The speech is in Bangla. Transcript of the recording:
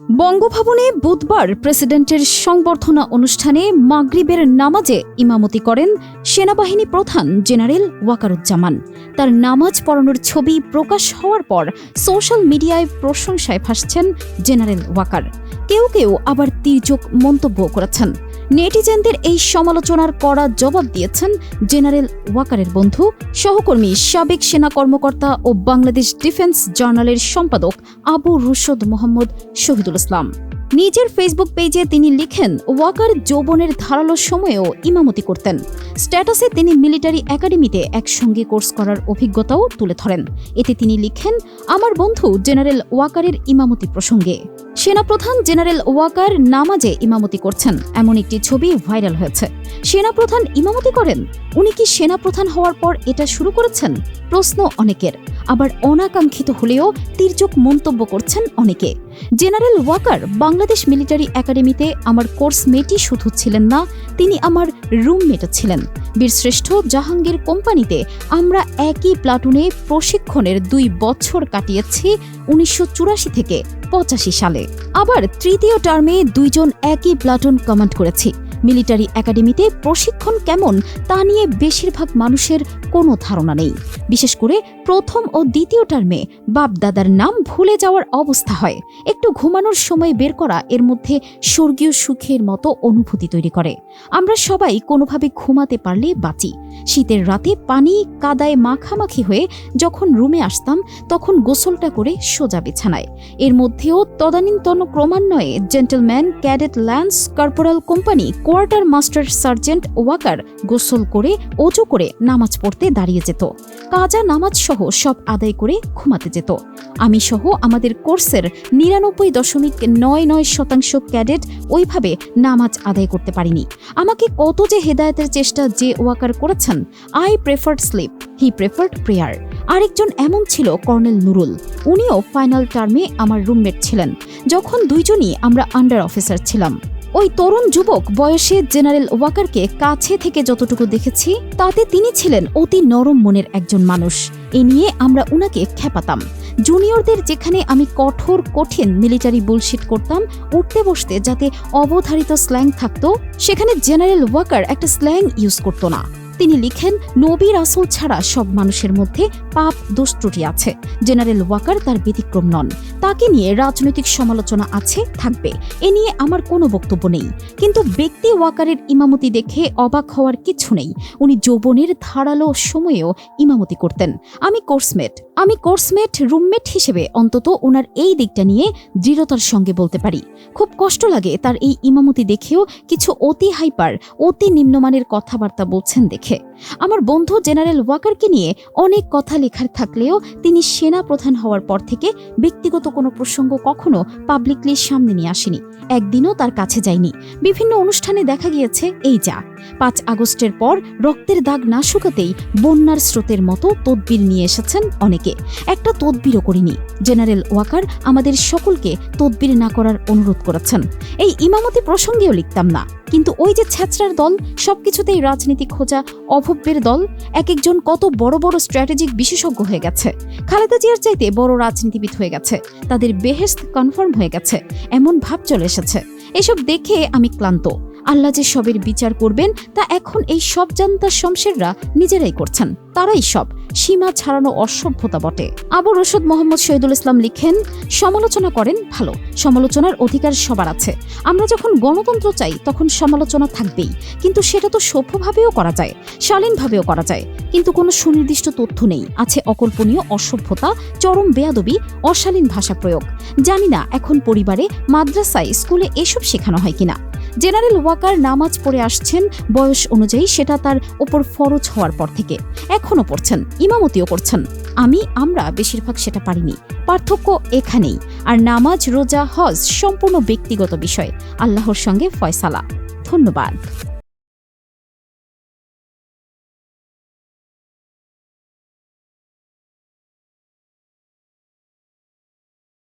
বঙ্গভবনে বুধবার প্রেসিডেন্টের সংবর্ধনা অনুষ্ঠানে মাগরিবের নামাজে ইমামতি করেন সেনাবাহিনী প্রধান জেনারেল ওয়াকারুজ্জামান। তার নামাজ পড়ানোর ছবি প্রকাশ হওয়ার পর সোশ্যাল মিডিয়ায় প্রশংসায় ফাঁসছেন জেনারেল ওয়াকার। কেউ কেউ আবার তির্যক মন্তব্য করেছেন। নেটিজেনদের এই সমালোচনার কড়া জবাব দিয়েছেন জেনারেল ওয়াকারের বন্ধু, সহকর্মী সাবেক সেনা কর্মকর্তা ও বাংলাদেশ ডিফেন্স জার্নালের সম্পাদক আবু রুশদ মোহাম্মদ শহীদুল ইসলাম। নিজের ফেসবুক পেজে তিনি লিখেন, ওয়াকার যৌবনের ধারালো সময়েও ইমামতি করতেন। স্ট্যাটাসে তিনি মিলিটারি একাডেমিতে একসঙ্গে কোর্স করার অভিজ্ঞতাও তুলে ধরেন। এতে তিনি লিখেন, আমার বন্ধু জেনারেল ওয়াকারের ইমামতি প্রসঙ্গে সেনাপ্রধান জেনারেল ওয়াকার নামাজে ইমামতি করছেন। এমন একটি ছবি ভাইরাল হয়েছে। সেনাপ্রধান ইমামতি করেন? উনি কি সেনাপ্রধান হওয়ার পর এটা শুরু করেছেন? প্রশ্ন অনেকের। আবার অনাকাঙ্ক্ষিত হলেও তির্যক মন্তব্য করছেন অনেকে। জেনারেল ওয়াকার বাংলাদেশ মিলিটারি একাডেমিতে আমার কোর্স মেটই শুধু ছিলেন না, তিনি আমার রুমমেটও ছিলেন। বীরশ্রেষ্ঠ জাহাঙ্গীর কোম্পানিতে আমরা একই প্লাটুনে প্রশিক্ষণের দুই বছর কাটিয়েছি উনিশশো চুরাশি থেকে। পঁচাশি সালে। আবার তৃতীয় টার্মে দুইজন একই প্লাটুন কমান্ড করেছি। মিলিটারি একাডেমিতে প্রশিক্ষণ কেমন তা নিয়ে বেশিরভাগ মানুষের কোনো ধারণা নেই। বিশেষ করে প্রথম ও দ্বিতীয় টার্মে বাপ দাদার নাম ভুলে যাওয়ার অবস্থা হয়। একটু ঘুমানোর সময় বের করা এর মধ্যে স্বর্গীয় সুখের মতো অনুভূতি তৈরি করে। আমরা সবাই কোনোভাবে ঘুমাতে পারলে বাঁচি। শীতের রাতে পানি কাদায় মাখামাখি হয়ে যখন রুমে আসতাম, তখন গোসলটা করে সোজা বিছানায়। এর মধ্যেও তদানীন্তন ক্রমান্বয়ে gentleman cadet lance corporal company quartermaster sergeant Waqar গোসল করে, অজু করে নামাজ পড়তে দাঁড়িয়ে যেত। কাজা নামাজ সহ সব আদায় করে ঘুমাতে যেত। আমি সহ আমাদের কোর্সের নিরানব্বই দশমিক নয় নয় শতাংশ ক্যাডেট ওইভাবে নামাজ আদায় করতে পারিনি। আমাকে কত যে হেদায়তের চেষ্টা যে ওয়াকার করেছেন, I preferred sleep, he preferred prayer. আরেকজন এমন ছিল কর্নেল নুরুল। উনিও ফাইনাল টার্মে আমার রুমমেট ছিলেন। যখন দুইজনই আমরা আন্ডার অফিসার ছিলাম। ওই তরুণ যুবক বয়সে জেনারেল ওয়াকারকে কাছে থেকে যতটুকু দেখেছি, তাতে তিনি ছিলেন অতি নরম মনের একজন মানুষ। এ নিয়ে আমরা উনাকে খেপাতাম জুনিয়রদের যেখানে আমি কঠোর, কঠিন মিলিটারি বুলশিট করতাম, উঠতে বসতে যাতে অবধারিত স্ল্যাং থাকতো, সেখানে জেনারেল ওয়াকার একটা স্ল্যাং ইউজ করতো না। তিনি লিখেন, নবী রাসুল ছাড়া সব মানুষের মধ্যে পাপ দোষ ত্রুটি আছে। জেনারেল ওয়াকার তার ব্যতিক্রম নন। তাকে নিয়ে রাজনৈতিক সমালোচনা আছে, থাকবে। এ নিয়ে আমার কোনো বক্তব্য নেই। কিন্তু ব্যক্তি ওয়াকারের ইমামতি দেখে অবাক হওয়ার কিছু নেই। উনি যৌবনের ধারালো সময়েও ইমামতি করতেন। আমি কোর্সমেট। আমি কোর্সমেট রুমমেট হিসেবে অন্তত ওনার এই দিকটা নিয়ে দৃঢ়তার সঙ্গে বলতে পারি। খুব কষ্ট লাগে তার এই ইমামতি দেখেও কিছু অতি হাইপার, অতি নিম্নমানের কথাবার্তা বলছেন দেখে। আমার বন্ধু জেনারেল ওয়াকারকে নিয়ে অনেক কথা লেখার থাকলেও তিনি সেনা প্রধান হওয়ার পর থেকে ব্যক্তিগত কোনো প্রসঙ্গ কখনো পাবলিকলি সামনে নিয়ে আসেনি। একদিনও তার কাছে যায়নি। বিভিন্ন অনুষ্ঠানে দেখা গিয়েছে, এই যা। পাঁচ আগস্টের পর রক্তের দাগ না শুকাতেই বন্যার স্রোতের মতো তদবির নিয়ে এসেছেন অনেকে। একটা তদবিরও করিনি। জেনারেল ওয়াকার আমাদের সকলকে তদবির না করার অনুরোধ করেছেন। এই ইমামতি প্রসঙ্গেও লিখতাম না। কিন্তু ওই যে ছ্যাচড়ার দল, সবকিছুতেই রাজনীতি খোঁজা অভব্যের দল এক একজন কত বড় বড় স্ট্র্যাটেজিক বিশেষজ্ঞ হয়ে গেছে। খালেদা জিয়ার চাইতে বড় রাজনীতিবিদ হয়ে গেছে। তাদের বেহেস্ত কনফার্ম হয়ে গেছে। এমন ভাব চলে এসেছে। এসব দেখে আমি ক্লান্ত। আল্লাহ যে সবের বিচার করবেন, তা এখন এই সব জান্তার শমশেররা নিজেরাই করছেন। তারাই সব। সীমা ছাড়ানো অসভ্যতা বটে। আবু রশদ মোহাম্মদ শহীদুল ইসলাম লিখেন, সমালোচনা করেন, ভালো। সমালোচনার অধিকার সবার আছে। আমরা যখন গণতন্ত্র চাই, তখন সমালোচনা থাকবেই। কিন্তু সেটা তো সভ্যভাবেও করা যায়, শালীনভাবেও করা যায়। কিন্তু কোনো সুনির্দিষ্ট তথ্য নেই। আছে অকল্পনীয় অসভ্যতা, চরম বেয়াদবি, অশালীন ভাষা প্রয়োগ। জানি না এখন পরিবারে, মাদ্রাসায়, স্কুলে এসব শেখানো হয় কিনা। জেনারেল ওয়াকার নামাজ পড়ে আসছেন বয়স অনুযায়ী, সেটা তার ওপর ফরজ হওয়ার পর থেকে। এখনও পড়ছেন, ইমামতিও করছেন। আমি, আমরা বেশিরভাগ সেটা পারিনি। পার্থক্য এখানেই। আর নামাজ, রোজা, হজ সম্পূর্ণ ব্যক্তিগত বিষয়। আল্লাহর সঙ্গে ফয়সালা। ধন্যবাদ।